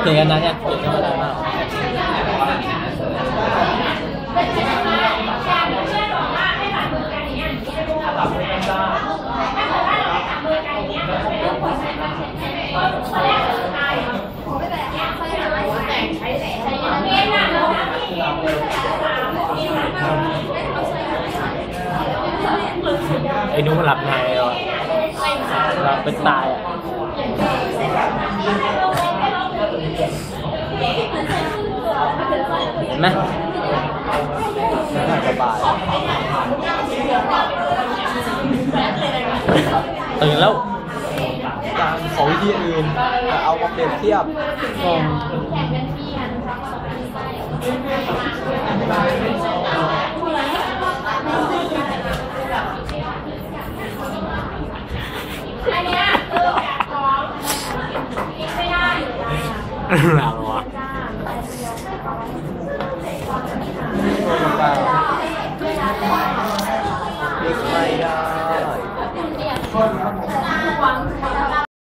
เพลงอันนั้นเนี่ยเพลงธรรมดามากไอ้นู้นมันหลับในเลยวะหลับเป็นตายอะ เห็น ไหมน่าสบายตื่นแล้วการขอวิธีอื่นแต่เอามาเปรียบเทียบอืมอันเนี้ยเออแบบท้องกินไม่ได้ Rồi vào Được mày